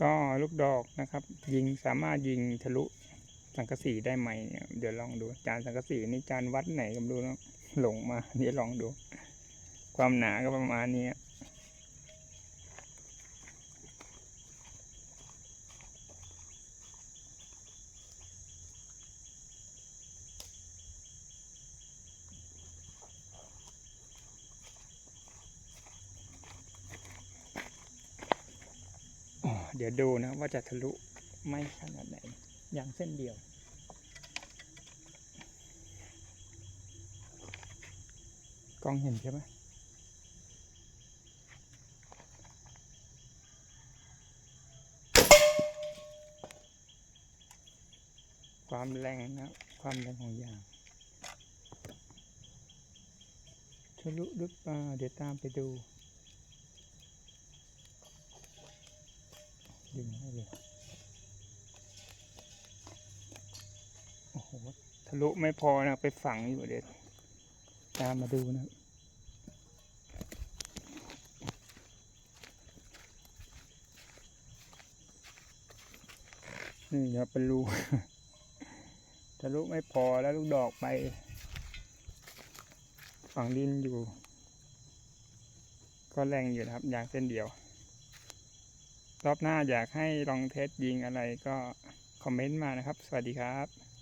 ก็ลูกดอกนะครับ ยิงสามารถยิงทะลุสังกะสีได้ไหมเนี่ยเดี๋ยวลองดูจานสังกะสีนี่จานวัดไหนก็ไม่รู้นะหลงมาเดี๋ยวลองดู ความหนาก็ประมาณนี้ เดี๋ยวดูนะว่าจะทะลุไม่ขนาดไหน อย่างเส้นเดียวกล้องเห็นใช่ไหมความแรงนะ ความแรงของยางทะลุหรือเปล่าเดี๋ยวตามไปดู ดึงให้เลยโอ้โหทะลุไม่พอนะไปฝังอยู่เด็ดตามมาดูนะนี่ครับเป็นรูทะลุไม่พอแล้วลูกดอกไป ฝังดินอยู่ ก็แรงอยู่นะครับอย่างเส้นเดียว รอบหน้าอยากให้ลองเทสยิงอะไรก็คอมเมนต์มานะครับ สวัสดีครับ